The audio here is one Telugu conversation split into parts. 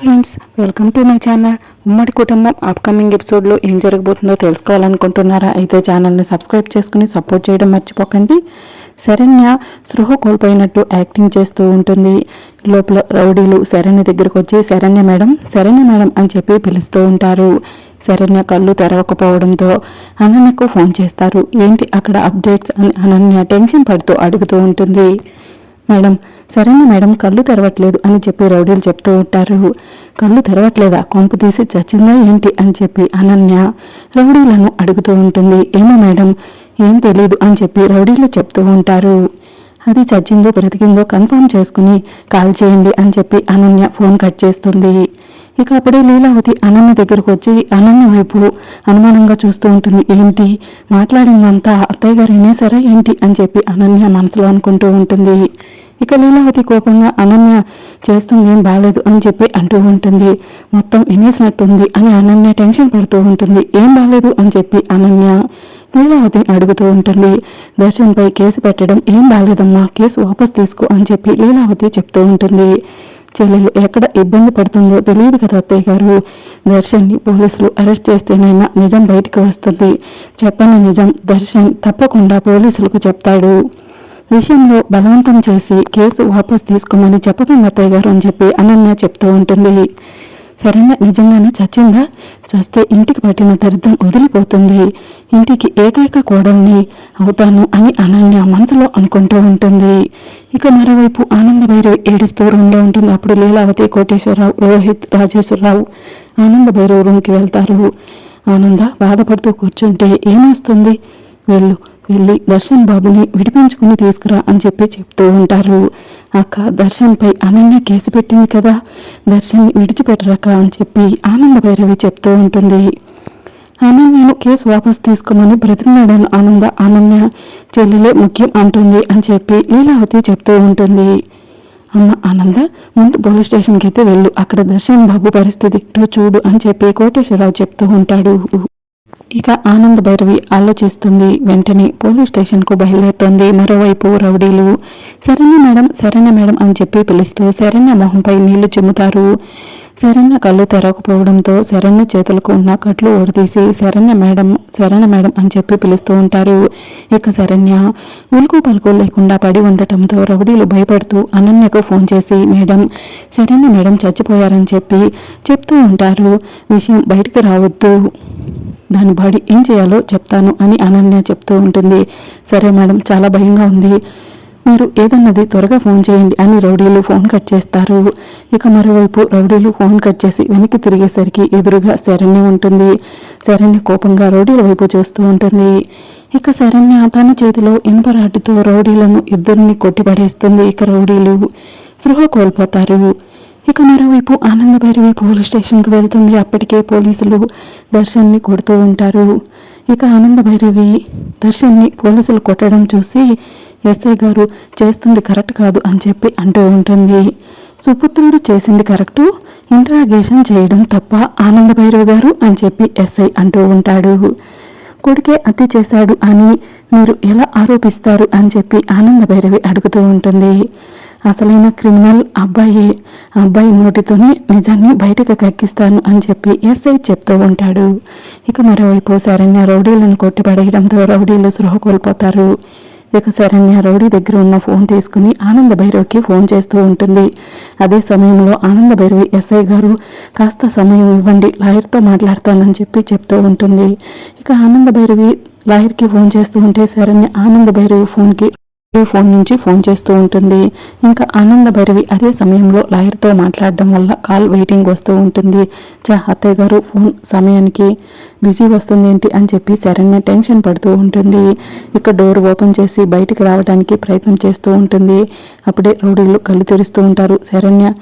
Friends welcome to my channel. ఉమ్మడి కుటుంబం అప్కమింగ్ ఎపిసోడ్లో ఏం జరగబోతుందో తెలుసుకోవాలనుకుంటున్నారా అయితే ఛానల్ని సబ్స్క్రైబ్ చేసుకుని సపోర్ట్ చేయడం మర్చిపోకండి. శరణ్య సృహ కోల్పోయినట్టు యాక్టింగ్ చేస్తూ ఉంటుంది. లోపల రౌడీలు శరణ్య దగ్గరకు వచ్చి శరణ్య మేడం శరణ్య మేడం అని చెప్పి పిలుస్తూ ఉంటారు. శరణ్య కళ్ళు తెరవకపోవడంతో అనన్యకు ఫోన్ చేస్తారు. ఏంటి అక్కడ అప్డేట్స్? అని అనన్య టెన్షన్ పడుతూ అడుగుతూ ఉంటుంది. మేడం సరేనా మేడం కళ్ళు తెరవట్లేదు అని చెప్పి రౌడీలు చెప్తూ ఉంటారు. కళ్ళు తెరవట్లేదా? కొంపు తీసి చచ్చిందా ఏంటి అని చెప్పి అనన్య రౌడీలను అడుగుతూ ఉంటుంది. ఏమో మేడం ఏం తెలియదు అని చెప్పి రౌడీలు చెప్తూ ఉంటారు. అది చచ్చిందో బ్రతికిందో కన్ఫర్మ్ చేసుకుని కాల్ చేయండి అని చెప్పి అనన్య ఫోన్ కట్ చేస్తుంది. ఇక అప్పుడే లీలావతి అనన్య దగ్గరకు వచ్చి అనన్య వైపు అనుమానంగా చూస్తూ ఉంటుంది. ఏంటి మాట్లాడిందంతా అత్తయ్య గారు వినేసారా ఏంటి? అని చెప్పి అనన్య మనసులో అనుకుంటూ ఉంటుంది. ఇక లీలావతి కోపంగా అనన్య చేస్తుంది ఏం బాగాలేదు అని చెప్పి అంటూ ఉంటుంది. మొత్తం వినేసినట్టుంది అని అనన్య టెన్షన్ పడుతూ ఉంటుంది. ఏం బాగాలేదు అని చెప్పి అనన్య లీలావతి అడుగుతూ ఉంటుంది. దర్శన్పై కేసు పెట్టడం ఏం బాలేదమ్మా కేసు వాపస్ తీసుకో అని చెప్పి లీలావతి చెప్తూ ఉంటుంది. చెల్లెలు ఎక్కడ ఇబ్బంది పడుతుందో తెలియదు కదా అత్తయ్య గారు. దర్శన్ని పోలీసులు అరెస్ట్ చేస్తేనైనా నిజం బయటకు వస్తుంది. చెప్పని నిజం దర్శన్ తప్పకుండా పోలీసులకు చెప్తాడు. విషయంలో బలవంతం చేసి కేసు వాపస్ తీసుకోమని చెప్పడం అత్తయ్య గారు అని చెప్పి అనన్య చెప్తూ ఉంటుంది. సరేనా నిజంగానే చచ్చిందా? చస్తే ఇంటికి పట్టిన దరిద్రం వదిలిపోతుంది. ఇంటికి ఏకైక కోడల్ని అవుతాను అని అనన్య మనసులో అనుకుంటూ ఉంటుంది. ఇక మరోవైపు ఆనంద భైరవ్ ఏడుస్తూ రూమ్లో ఉంటుంది. అప్పుడు లీలావతి కోటేశ్వరరావు రోహిత్ రాజేశ్వరరావు ఆనంద భైరవ్ రూమ్కి వెళ్తారు. ఆనంద బాధపడుతూ కూర్చుంటే ఏమొస్తుంది? వెళ్ళు. వెళ్ళి దర్శన్ బాబుని విడిపించుకుని తీసుకురా అని చెప్పి చెప్తూ ఉంటారు. అక్క దర్శన్పై అనన్య కేసు పెట్టింది కదా దర్శన్ విడిచిపెట్టరక్క అని చెప్పి ఆనంద భైరవి చెప్తూ ఉంటుంది. అనన్యను కేసు వాపస్ తీసుకోమని బ్రతిమలాడాను ఆనంద అనన్య చెల్లెలే ముఖ్యం అంటుంది అని చెప్పి లీలావతి చెప్తూ ఉంటుంది. అమ్మ ఆనంద ముందు పోలీస్ స్టేషన్కి అయితే వెళ్ళు అక్కడ దర్శన్ బాబు పరిస్థితి చూడు అని చెప్పి కోటేశ్వరరావు చెప్తూ ఉంటాడు. ఇక ఆనంద్ భైరవి ఆలోచిస్తుంది వెంటనే పోలీస్ స్టేషన్కు బయలుదేరుతోంది. మరోవైపు రౌడీలు శరణ్య మేడం శరణ్య మేడం అని చెప్పి పిలుస్తూ శరణ్య మొహంపై నీళ్ళు చిమ్ముతారు. శరణ్య కళ్ళు తెరవకపోవడంతో శరణ్య చేతులకు ఉన్న కట్లు ఓడదీసి శరణ్య మేడం శరణ్య మేడం అని చెప్పి పిలుస్తూ ఉంటారు. ఇక శరణ్య ఉలుకు పలుకు లేకుండా పడి ఉండటంతో రౌడీలు భయపడుతూ అనన్యకు ఫోన్ చేసి మేడం శరణ్య మేడం చచ్చిపోయారని చెప్పి చెప్తూ ఉంటారు. విషయం బయటకు రావద్దు. దాని బాడీ ఏం చేయాలో చెప్తాను అని అనన్య చెప్తూ ఉంటుంది. సరే మేడం చాలా భయంగా ఉంది. మీరు ఏదన్నది త్వరగా ఫోన్ చేయండి అని రౌడీలు ఫోన్ కట్ చేస్తారు. ఇక మరోవైపు రౌడీలు ఫోన్ కట్ చేసి వెనక్కి తిరిగేసరికి ఎదురుగా శరణ్య ఉంటుంది. శరణ్య కోపంగా రౌడీల వైపు చూస్తూ ఉంటుంది. ఇక శరణ్య తన చేతిలో ఇనుపరాటితో రౌడీలను ఇద్దరిని కొట్టిపడేస్తుంది. ఇక రౌడీలు సృహ కోల్పోతారు. ఇక మరోవైపు ఆనంద భైరవి పోలీస్ స్టేషన్కి వెళ్తుంది. అప్పటికే పోలీసులు దర్శన్ని కొడుతూ ఉంటారు. ఇక ఆనంద భైరవి దర్శన్ని పోలీసులు కొట్టడం చూసి ఎస్ఐ గారు చేస్తుంది కరెక్ట్ కాదు అని చెప్పి అంటూ ఉంటుంది. సుపుత్రుడు చేసింది కరెక్టు ఇంట్రాగేషన్ చేయడం తప్ప ఆనందభైరవ్ గారు అని చెప్పి ఎస్ఐ అంటూ ఉంటాడు. కొడుకే అతి చేశాడు అని మీరు ఎలా ఆరోపిస్తారు అని చెప్పి ఆనంద భైరవి అడుగుతూ ఉంటుంది. అసలైన క్రిమినల్ అబ్బాయి అబ్బాయి నోటితోనే నిజాన్ని బయటకు కక్కిస్తాను అని చెప్పి ఎస్ఐ చెప్తూ ఉంటాడు. ఇక మరోవైపు శరణ్య రౌడీలను కొట్టిపడేయడంతో రౌడీలు సృహ కోల్పోతారు ఇక శరణ్య రౌడీ దగ్గర ఉన్న ఫోన్ తీసుకుని ఆనంద భైరవ్కి ఫోన్ చేస్తూ ఉంటుంది. అదే సమయంలో ఆనంద భైరవి ఎస్ఐ గారు కాస్త సమయం ఇవ్వండి లాయర్తో మాట్లాడతానని చెప్పి చెప్తూ ఉంటుంది. ఇక ఆనంద భైరవి లాయర్కి ఫోన్ చేస్తూ ఉంటే శరణ్య ఆనంద భైరవి ఫోన్కి ఫోన్ నుంచి ఫోన్ చేస్తూ ఉంటుంది. ఇంకా ఆనంద భైరవి అదే సమయంలో లాయర్తో మాట్లాడడం వల్ల కాల్ వెయిటింగ్ వస్తూ ఉంటుంది. చా అత్తయ్య గారు ఫోన్ సమయానికి బిజీ వస్తుంది ఏంటి అని చెప్పి శరణ్య టెన్షన్ పడుతూ ఉంటుంది. ఇక డోర్ ఓపెన్ చేసి బయటికి రావడానికి ప్రయత్నం చేస్తూ ఉంటుంది. అప్పుడే రౌడీలు కళ్ళు తెరుస్తూ ఉంటారు. శరణ్య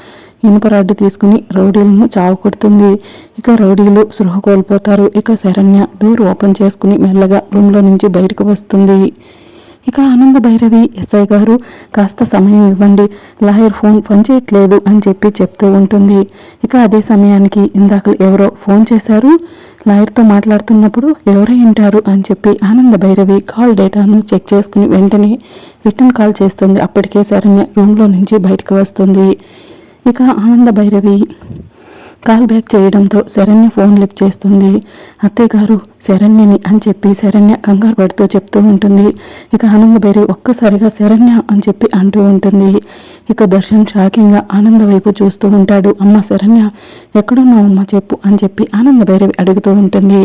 ఇనుపరాడ్డు తీసుకుని రౌడీలను చావు కొడుతుంది. ఇక రౌడీలు సృహ కోల్పోతారు. ఇక శరణ్య డోర్ ఓపెన్ చేసుకుని మెల్లగా రూమ్లో నుంచి బయటకు వస్తుంది. ఇక ఆనంద భైరవి ఎస్ఐ గారు కాస్త సమయం ఇవ్వండి లాయర్ ఫోన్ పనిచేయట్లేదు అని చెప్పి చెప్తూ ఉంటుంది. ఇక అదే సమయానికి ఇందాక ఎవరో ఫోన్ చేశారు లాయర్తో మాట్లాడుతున్నప్పుడు ఎవరై ఉంటారు అని చెప్పి ఆనంద భైరవి కాల్ డేటాను చెక్ చేసుకుని వెంటనే రిటర్న్ కాల్ చేస్తుంది. అప్పటికే సరైన రూమ్లో నుంచి బయటకు వస్తుంది. ఇక ఆనంద భైరవి కాల్ బ్యాక్ చేయడంతో శరణ్య ఫోన్ లిఫ్ట్ చేస్తుంది. అత్తయ్య గారు శరణ్యని అని చెప్పి శరణ్య కంగారు పడుతూ చెప్తూ ఉంటుంది. ఇక ఆనందబేరి ఒక్కసారిగా శరణ్య అని చెప్పి అంటూ ఉంటుంది. ఇక దర్శన్ షాకింగ్గా ఆనంద వైపు చూస్తూ ఉంటాడు. అమ్మ శరణ్య ఎక్కడున్నావు అమ్మ చెప్పు అని చెప్పి ఆనందబైరవి అడుగుతూ ఉంటుంది.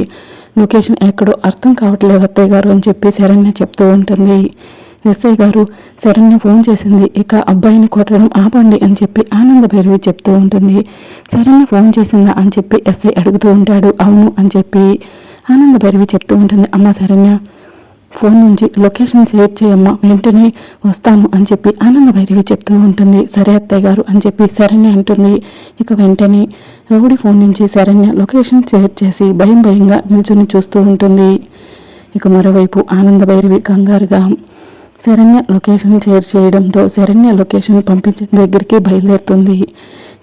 లొకేషన్ ఎక్కడో అర్థం కావట్లేదు అత్తయ్య గారు అని చెప్పి శరణ్య చెప్తూ ఉంటుంది. ఎస్ఐ గారు శరణ్య ఫోన్ చేసింది. ఇక అబ్బాయిని కొట్టడం ఆపండి అని చెప్పి ఆనంద భైరవి చెప్తూ ఉంటుంది. శరణ్య ఫోన్ చేసిందా అని చెప్పి ఎస్ఐ అడుగుతూ ఉంటాడు. అవును అని చెప్పి ఆనంద భైరవి చెప్తూ ఉంటుంది. అమ్మ శరణ్య ఫోన్ నుంచి లొకేషన్ షేర్ చేయమ్మా. వెంటనే వస్తాను అని చెప్పి ఆనంద భైరవి చెప్తూ ఉంటుంది. సరే అత్తయ్య గారు అని చెప్పి శరణ్య అంటుంది. ఇక వెంటనే రౌడీ ఫోన్ నుంచి శరణ్య లొకేషన్ షేర్ చేసి భయం భయంగా నిల్చుని చూస్తూ ఉంటుంది. ఇక మరోవైపు ఆనంద భైరవి కంగారుగా శరణ్య లొకేషన్ షేర్ చేయడంతో శరణ్య లొకేషన్ పంపించిన దగ్గరికి బయలుదేరుతుంది.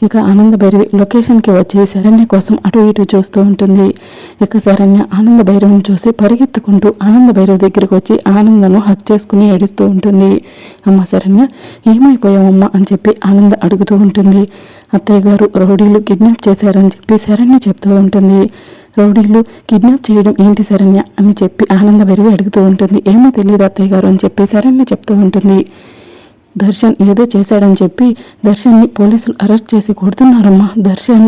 ఇక ఆనంద భైరవి లొకేషన్కి వచ్చి శరణ్య కోసం అటు ఇటు చూస్తూ ఉంటుంది. ఇక శరణ్య ఆనంద భైరవిని చూసి పరిగెత్తుకుంటూ ఆనంద భైరవ్ దగ్గరికి వచ్చి ఆనందను హక్ చేసుకుని ఏడుస్తూ ఉంటుంది. అమ్మ శరణ్య ఏమైపోయావమ్మా? అని చెప్పి ఆనంద అడుగుతూ ఉంటుంది. అత్తయ్య గారు రౌడీలు కిడ్నాప్ చేశారని చెప్పి శరణ్య చెప్తూ ఉంటుంది. రౌడీలు కిడ్నాప్ చేయడం ఏంటి శరణ్య అని చెప్పి ఆనంద భైరవి అడుగుతూ ఉంటుంది. ఏమో తెలియదు అత్తయ్య గారు అని చెప్పి శరణ్య చెప్తూ ఉంటుంది. దర్శన్ ఏదో చేశాడని చెప్పి దర్శన్ని పోలీసులు అరెస్ట్ చేసి కొడుతున్నారమ్మా. దర్శన్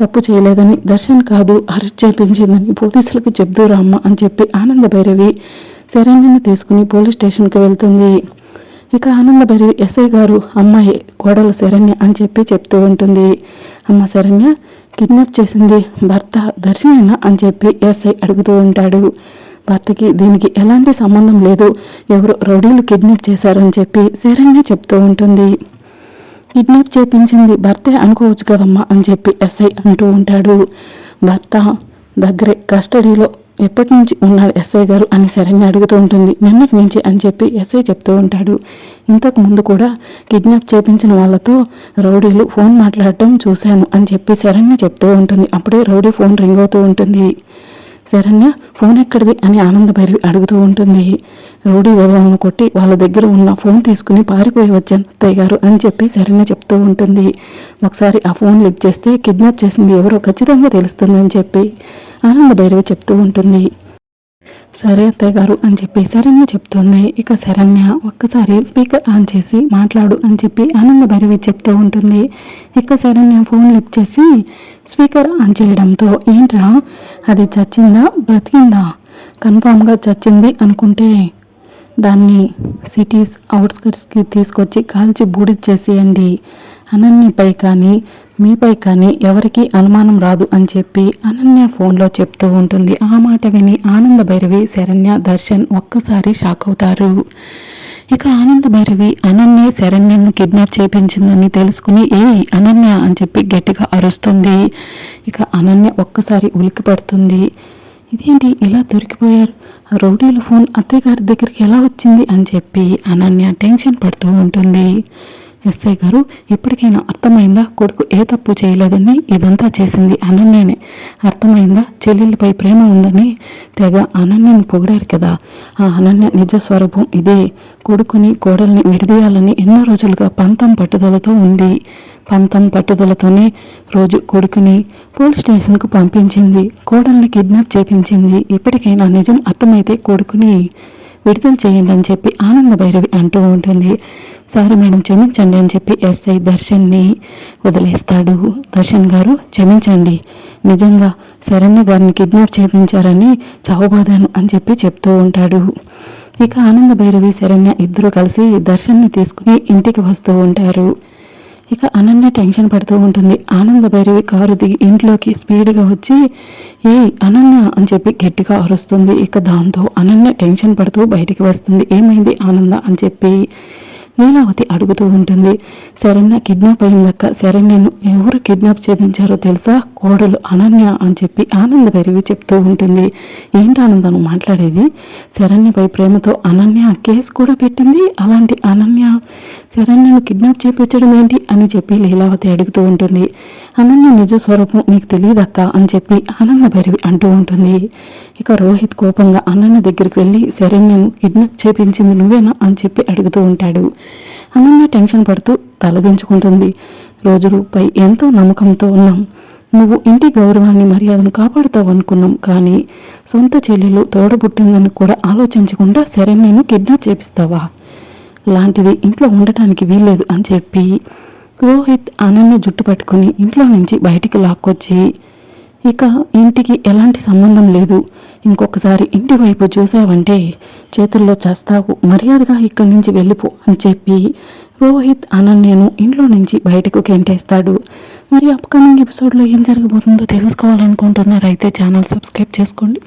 తప్పు చేయలేదని దర్శన్ కాదు అరెస్ట్ చేయించిందని పోలీసులకు చెప్దూరా అమ్మ అని చెప్పి ఆనంద భైరవి శరణ్యను తీసుకుని పోలీస్ స్టేషన్కి వెళ్తుంది. ఇక ఆనంద భైరవి ఎస్ఐ గారు అమ్మాయి కోడలు శరణ్య అని చెప్పి చెప్తూ ఉంటుంది. అమ్మ శరణ్య కిడ్నాప్ చేసింది భర్త దర్శనేనా అని చెప్పి ఎస్ఐ అడుగుతూ ఉంటాడు. భర్తకి దీనికి ఎలాంటి సంబంధం లేదు. ఎవరు రౌడీలు కిడ్నాప్ చేశారని చెప్పి శరణ్య చెప్తూ ఉంటుంది. కిడ్నాప్ చేపించింది భర్తే అనుకోవచ్చు కదమ్మా అని చెప్పి ఎస్ఐ అంటూ ఉంటాడు. భర్త దగ్గరే కస్టడీలో ఎప్పటి నుంచి ఉన్నాడు ఎస్ఐ గారు అని శరణ్య అడుగుతూ ఉంటుంది. నిన్నటి నుంచి అని చెప్పి ఎస్ఐ చెప్తూ ఉంటాడు. ఇంతకు ముందు కూడా కిడ్నాప్ చేపించిన వాళ్ళతో రౌడీలు ఫోన్ మాట్లాడటం చూశాను అని చెప్పి శరణ్య చెప్తూ ఉంటుంది. అప్పుడే రౌడీ ఫోన్ రింగ్ అవుతూ ఉంటుంది. శరణ్య ఫోన్ ఎక్కడిది? అని ఆనందభైరి అడుగుతూ ఉంటుంది. రౌడీ వేదవాళ్ళను కొట్టి వాళ్ళ దగ్గర ఉన్న ఫోన్ తీసుకుని పారిపోయి వచ్చాను అత్తయ్య గారు అని చెప్పి శరణ్య చెప్తూ ఉంటుంది. ఒకసారి ఆ ఫోన్ లిఫ్ట్ చేస్తే కిడ్నాప్ చేసింది ఎవరో ఖచ్చితంగా తెలుస్తుందని చెప్పి ఆనంద భైరవి చెప్తూ ఉంటుంది. సరే అత్తయ్య గారు అని చెప్పి శరణ్య చెప్తోంది. ఇక శరణ్య ఒక్కసారి స్పీకర్ ఆన్ చేసి మాట్లాడు అని చెప్పి ఆనంద భైరవి చెప్తూ ఉంటుంది. ఇక శరణ్య ఫోన్ లిఫ్ట్ చేసి స్పీకర్ ఆన్ చేయడంతో ఏంట్రా? అది చచ్చిందా? బ్రతికిందా? కన్ఫామ్గా చచ్చింది అనుకుంటే దాన్ని సిటీస్ అవుట్స్కట్స్కి తీసుకొచ్చి కాల్చి బూడిచ్చేసేయండి అనన్యపై కానీ మీపై కానీ ఎవరికి అనుమానం రాదు అని చెప్పి అనన్య ఫోన్లో చెప్తూ ఉంటుంది. ఆ మాట విని ఆనంద భైరవి శరణ్య దర్శన్ ఒక్కసారి షాక్ అవుతారు. ఇక ఆనంద భైరవి అనన్య శరణ్యను కిడ్నాప్ చేయించిందని తెలుసుకుని ఏ అనన్య అని చెప్పి గట్టిగా అరుస్తుంది. ఇక అనన్య ఒక్కసారి ఉలికి పడుతుంది. ఇదేంటి ఇలా దొరికిపోయారు? రౌడీల ఫోన్ అత్తయ్య గారి దగ్గరికి ఎలా వచ్చింది అని చెప్పి అనన్య టెన్షన్ పడుతూ ఉంటుంది. ఎస్ఐ గారు ఇప్పటికైనా అర్థమైందా? కొడుకు ఏ తప్పు చేయలేదని ఇదంతా చేసింది అనన్యనే. అర్థమైందా? చెల్లెలిపై ప్రేమ ఉందని తెగ అనన్యని పొగిడారు కదా. ఆ అనన్య నిజ స్వరూపం ఇదే. కొడుకుని కోడల్ని విడదీయాలని ఎన్నో రోజులుగా పంతం పట్టుదలతో ఉంది. పంతం పట్టుదలతోనే రోజు కొడుకుని పోలీస్ స్టేషన్కు పంపించింది. కోడల్ని కిడ్నాప్ చేపించింది. ఇప్పటికైనా నిజం అర్థమైతే కొడుకుని విడుదల చేయండి అని చెప్పి ఆనంద భైరవి అంటూ ఉంటుంది. సారీ మేడం క్షమించండి అని చెప్పి ఎస్ఐ దర్శన్ని వదిలేస్తాడు. దర్శన్ గారు క్షమించండి. నిజంగా శరణ్య గారిని కిడ్నాప్ చేయించారని చావబోదాను అని చెప్పి చెప్తూ ఉంటాడు. ఇక ఆనంద భైరవి శరణ్య ఇద్దరు కలిసి దర్శన్ని తీసుకుని ఇంటికి వస్తూ ఉంటారు. ఇక అనన్య టెన్షన్ పడుతూ ఉంటుంది. ఆనంద భైరవి కారు దిగి ఇంట్లోకి స్పీడ్గా వచ్చి ఏ అనన్య అని చెప్పి గట్టిగా అరుస్తుంది. ఇక దాంతో అనన్య టెన్షన్ పడుతూ బయటికి వస్తుంది. ఏమైంది ఆనంద అని చెప్పి లీలావతి అడుగుతూ ఉంటుంది శరణ్య కిడ్నాప్ అయిందక్క శరణ్యను ఎవరు కిడ్నాప్ చేయించారో తెలుసా? కోడలు అనన్య అని చెప్పి ఆనంద పెరిగి చెప్తూ ఉంటుంది. ఏంటి ఆనందను మాట్లాడేది? శరణ్యపై ప్రేమతో అనన్య కేసు కూడా పెట్టింది? అలాంటి అనన్య శరణ్యను కిడ్నాప్ చేయించడం ఏంటి? అని చెప్పి లీలావతి అడుగుతూ ఉంటుంది. అనన్య నిజ స్వరూపం నీకు తెలియదక్క అని చెప్పి ఆనంద భైరవి అంటూ ఉంటుంది. ఇక రోహిత్ కోపంగా అనన్య దగ్గరికి వెళ్ళి శరణ్యను కిడ్నాప్ చేపించింది నువ్వేనా అని చెప్పి అడుగుతూ ఉంటాడు. అనన్య టెన్షన్ పడుతూ తలదించుకుంటుంది. రోజులపై ఎంతో నమ్మకంతో ఉన్నాం. నువ్వు ఇంటి గౌరవాన్ని మర్యాదను కాపాడుతావు అనుకున్నాం కానీ సొంత చెల్లెలు తోడబుట్టిందని కూడా ఆలోచించకుండా శరణ్యను కిడ్నాప్ చేపిస్తావా? లాంటిది ఇంట్లో ఉండటానికి వీల్లేదు అని చెప్పి రోహిత్ అనన్య జుట్టు పట్టుకుని ఇంట్లో నుంచి బయటికి లాక్కొచ్చి ఇక ఇంటికి ఎలాంటి సంబంధం లేదు. ఇంకొకసారి ఇంటి వైపు చూసావంటే చేతుల్లో చేస్తావు. మర్యాదగా ఇక్కడి నుంచి వెళ్ళిపో అని చెప్పి రోహిత్ అనన్యను ఇంట్లో నుంచి బయటకు గెంటేస్తాడు. మరి అప్కమింగ్ ఎపిసోడ్లో ఏం జరగబోతుందో తెలుసుకోవాలనుకుంటున్నారైతే ఛానల్ సబ్స్క్రైబ్ చేసుకోండి.